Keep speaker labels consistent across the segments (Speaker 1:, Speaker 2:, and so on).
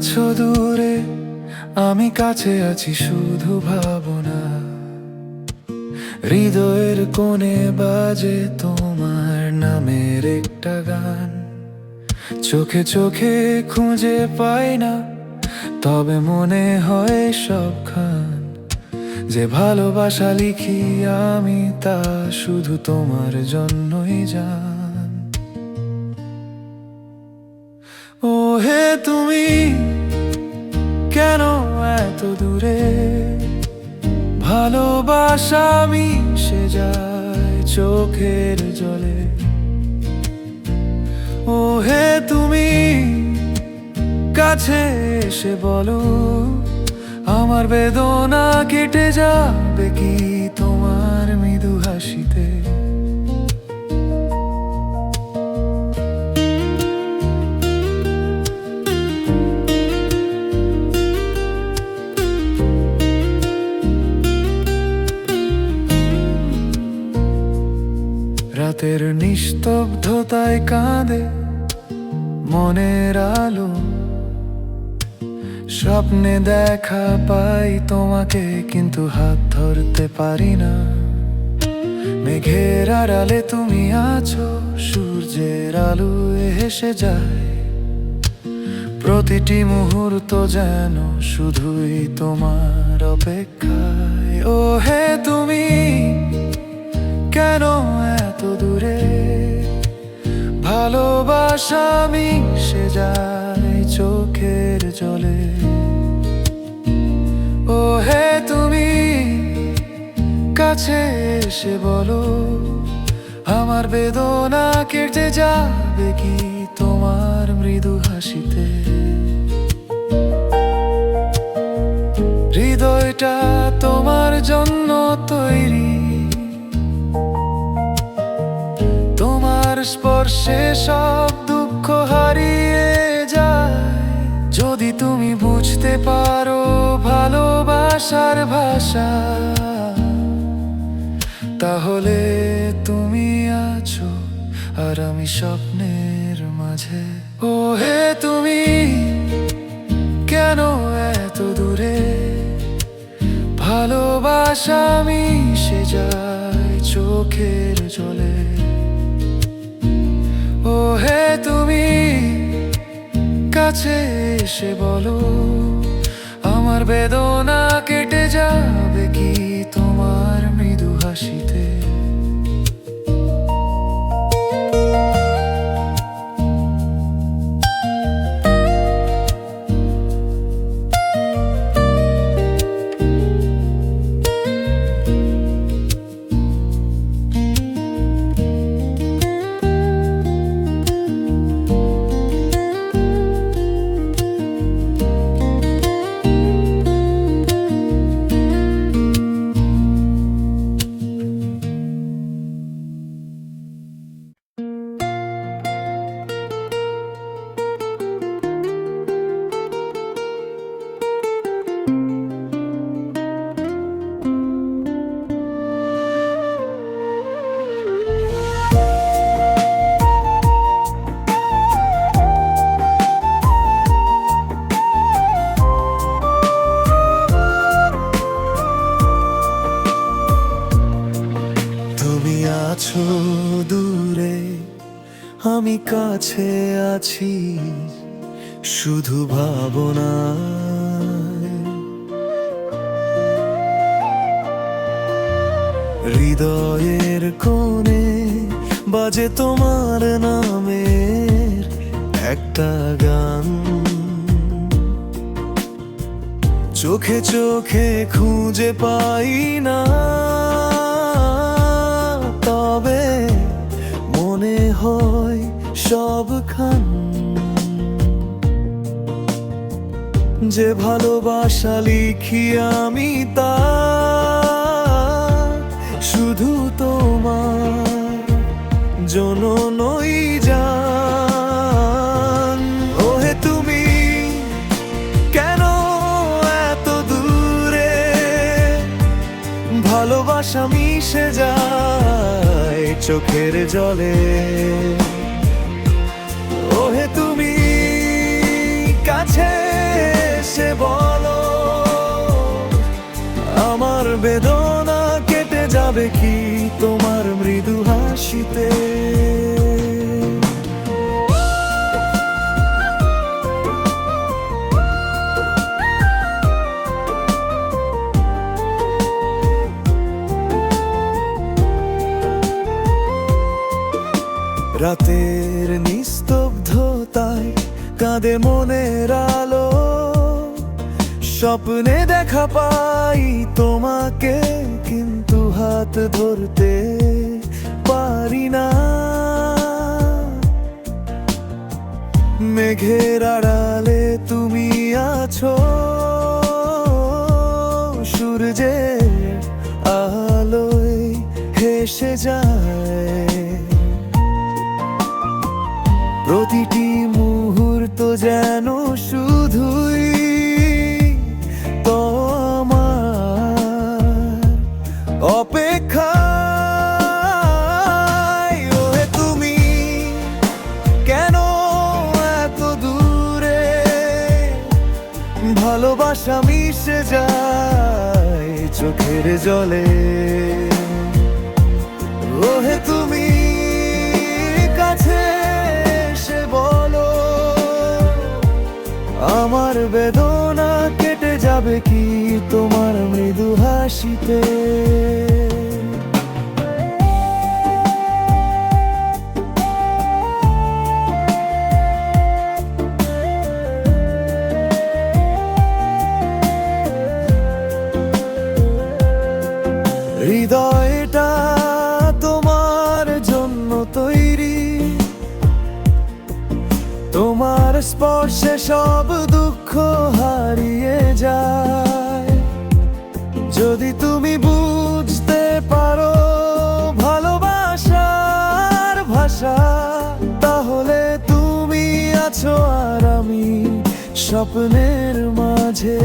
Speaker 1: আছো দূরে, আমি কাছে আছি শুধু ভাবনা। হৃদয়ের কোণে বাজে তোমার নামের একটা গান। চোখে চোখে খুঁজে পাই না, তবে মনে হয় সবখান। যে ভালোবাসা লিখি আমি তা শুধু তোমার জন্যই জান। হে তুমি, কেন এত দূরে? ভালোবাসা মিশে যায় চোখের জলে। ও হে তুমি, কাছে এসে বলো, আমার বেদনা কেটে যাবে কি তোমার মৃদু হাসিতে? রাতের নিস্তব্ধতায় কাঁদে মনের আলো। স্বপ্নে দেখা পাই তোমাকে, কিন্তু হাত ধরতে পারি না। মেঘের আড়ালে তুমি আছো, সূর্যের আলো হেসে যায়। প্রতিটি মুহূর্ত যেন শুধুই তোমার অপেক্ষায়। ও হে তুমি, কেন এত দূরে ভালোবাসা মিশে যায় চোখের জলে। ও হে তুমি কাছে এসে বলো, আমার বেদনা কেটে যাবে কি তোমার মৃদু হাসিতে? হৃদয়টা তোমার জন্য তৈরি স্পর্শে সব দুঃখ হারিয়ে যায়। যদি তুমি বুঝতে পারো ভালোবাসার ভাষা, তাহলে তুমি আছো আর আমি স্বপ্নের মাঝে। ও হে তুমি, কেন এত দূরে? ভালোবাসা মিশে যায় চোখের জলে। হে তুমি কাছে এসে বলো আমার বেদনা কেটে যাবে কি আছো দূরে, আমি কাছে আছি, শুধু ভাবনা হৃদয়ের কোণে বাজে তোমার নামের একটা গান। চোখে চোখে খুঁজে পাই না। সবখান। যে ভালোবাসা লিখি আমি তা, শুধু তোমার জান। ওহে তুমি, কেন এত দূরে ভালোবাসা মিশে যায় চোখের জলে? ওহে তুমি কাছে সে বলো, আমার বেদনা কেটে যাবে কি তোমার মৃদু হাসিতে? রাতের নিস্ত কাঁদে মনের আলো, স্বপ্নে দেখা পাই তোমাকে, কিন্তু হাত ধরতে পারি না। মেঘের আড়ালে তুমি আছো, সূর্যের আলোয় হেসে যায়। প্রতিটি মুহূর্ত যেন শুধুই তোমার অপেক্ষায়। ওহে তুমি, কেন এত দূরে ভালোবাসা মিশে যায় চোখের জলে? বেদনা কেটে যাবে কি তোমার মৃদু হাসিতে? হৃদয়টা তোমার জন্য তৈরি। তোমার স্পর্শে সব দুঃখ হারিয়ে যায়। যদি তুমি বুঝতে পারো ভালোবাসার ভাষা, তাহলে তুমি আছো আর আমি স্বপ্নের মাঝে।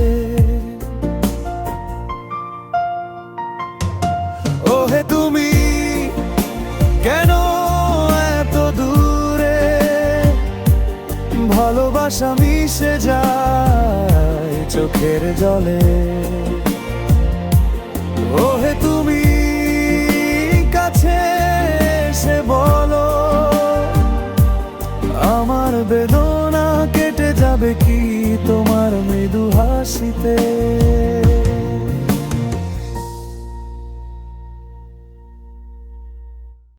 Speaker 1: ভালোবাসা মিশে যায় চোখের জলে। ওহে তুমি কাছে সে বলো, আমার বেদনা কেটে যাবে কি তোমার মৃদু হাসিতে?